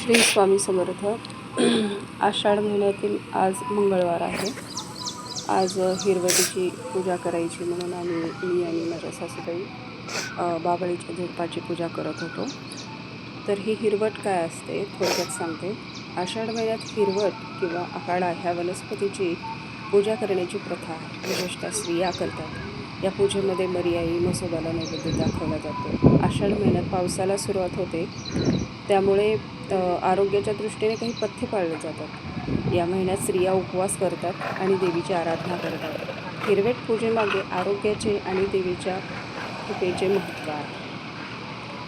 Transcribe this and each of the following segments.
श्री स्वामी समर्थ. आषाढ महिन्यातील आज मंगळवार आहे. आज हिरवटीची पूजा करायची म्हणून आम्ही मी आणि माझ्या सासूबाई बाबळीच्या झुडपाची पूजा करत होतो. तर ही हिरवट काय असते? थोडक्यात सांगते. आषाढ महिन्यात हिरवट किंवा आकाडा ह्या वनस्पतीची पूजा करण्याची प्रथा विशेषतः स्त्रिया करतात. या पूजेमध्ये मर्याई मसोबाला नैवेद्य दाखवला जातो. आषाढ महिन्यात पावसाला सुरुवात होते. त्यामुळे आरोग्याच्या दृष्टीने काही पथ्य पाळले जातात. या महिन्यात स्त्रिया उपवास करतात आणि देवीची आराधना करतात. हिरवेट पूजेमागे आरोग्याचे आणि देवीच्या कृपेचे महत्त्व आहे.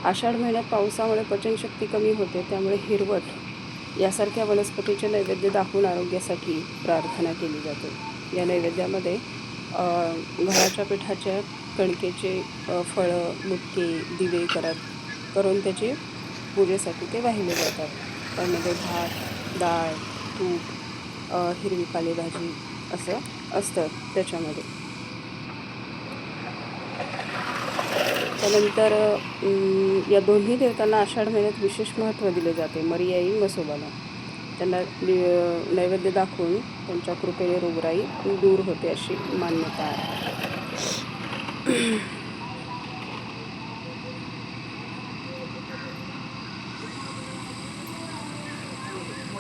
आषाढ महिन्यात पावसामुळे पचनशक्ती कमी होते त्यामुळे हिरवट यासारख्या वनस्पतीचे नैवेद्य दाखवून आरोग्यासाठी प्रार्थना केली जाते. या नैवेद्यामध्ये घराच्या पिठाच्या कणकेचे फळं मुटके दिवे करत करून त्याचे पूजेसाठी ते वाहिले जातात. त्यामध्ये भात डाळ तूप हिरवी पालेभाजी असं असतं त्याच्यामध्ये. त्यानंतर या दोन्ही देवतांना आषाढ महिन्यात विशेष महत्त्व दिले जाते मरियाई मसोबाला त्यांना नैवेद्य दाखवून त्यांच्या कृपेने रोगराई दूर होते अशी मान्यता आहे.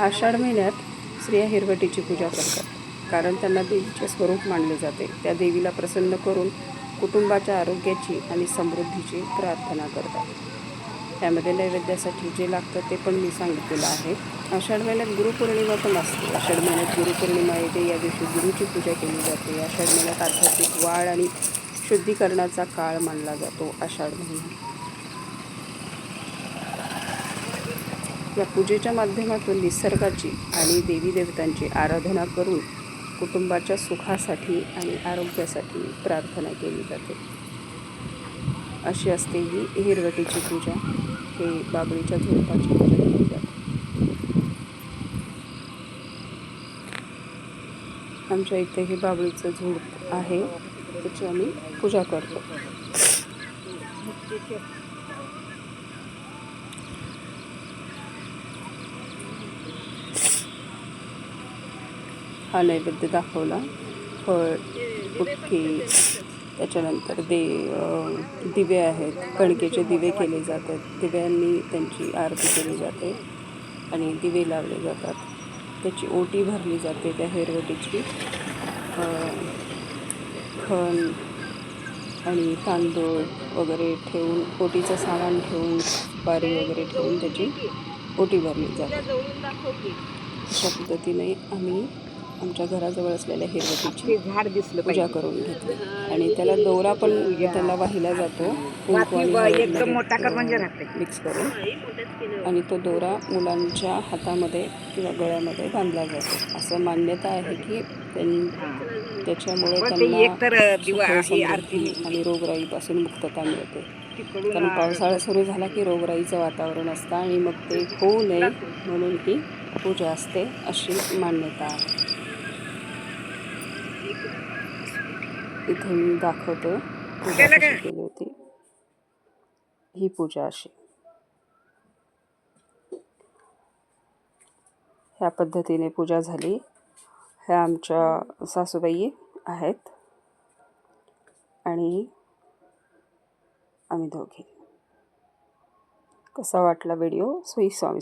आषाढ महिन्यात स्त्रिया हिरवटीची पूजा करतात. कारण त्यांना देवीचे स्वरूप मानले जाते. त्या देवीला प्रसन्न करून कुटुंबाच्या आरोग्याची आणि समृद्धीची प्रार्थना करतात. त्यामध्ये नैवेद्यासाठी जे लागतं ते पण मी सांगितलेलं आहे. आषाढ महिन्यात गुरुपौर्णिमा पण असते. आषाढ महिन्यात गुरुपौर्णिमा येते. या दिवशी गुरुची पूजा केली जाते. आषाढ महिन्यात आध्यात्मिक वाढ आणि शुद्धीकरणाचा काळ मानला जातो. आषाढ महिन्यात या पूजेच्या माध्यमातून निसर्गाची आणि देवी देवतांची आराधना करून कुटुंबाच्या सुखासाठी आणि आरोग्यासाठी प्रार्थना केली जाते. अशी असते ही हिरवटीची पूजा हे बाबळीच्या झुडपाची पूजा केली जाते. आमच्या इथे हे बाबळीचं झुडप आहे त्याची आम्ही पूजा करतो. हा नैवेद्य दाखवला. फळ पुटकी त्याच्यानंतर दे दिवे आहेत. कणकेचे दिवे केले जातात. दिव्यांनी त्यांची आरती केली जाते आणि दिवे लावले जातात. त्याची ओटी भरली जाते त्या हेरवटीची. खण आणि तांदूळ वगैरे ठेवून ओटीचं सामान ठेवून सुपारी वगैरे ठेवून त्याची ओटी भरली जाते. अशा पद्धतीने आम्ही आमच्या घराजवळ असलेल्या हिरवटीची झाड दिसलं पूजा करून घेतली. आणि त्याला दोरा पण त्याला वाहिला जातो. कुंकू आणि अ, म्हणजे मिक्स करून. आणि तो दोरा मुलांच्या हातामध्ये किंवा गळ्यामध्ये बांधला जातो. असं मान्यता आहे की त्यां- त्याच्यामुळे ते त्यांना आणि रोगराईपासून मुक्तता मिळते. कारण पावसाळा सुरू झाला की रोगराईचं वातावरण असतं आणि मग ते होऊ नये म्हणून ही पूजा असते अशी मान्यता आहे. इथे मी दाखवते. पूजा केलं कशी काय? केली होती. ही पूजा अशी. ह्या पद्धतीने पूजा झाली. ह्या आमच्या सासूबाई आहेत. आणि आम्ही दोघे. कसा वाटला व्हिडिओ? सुई स्वामी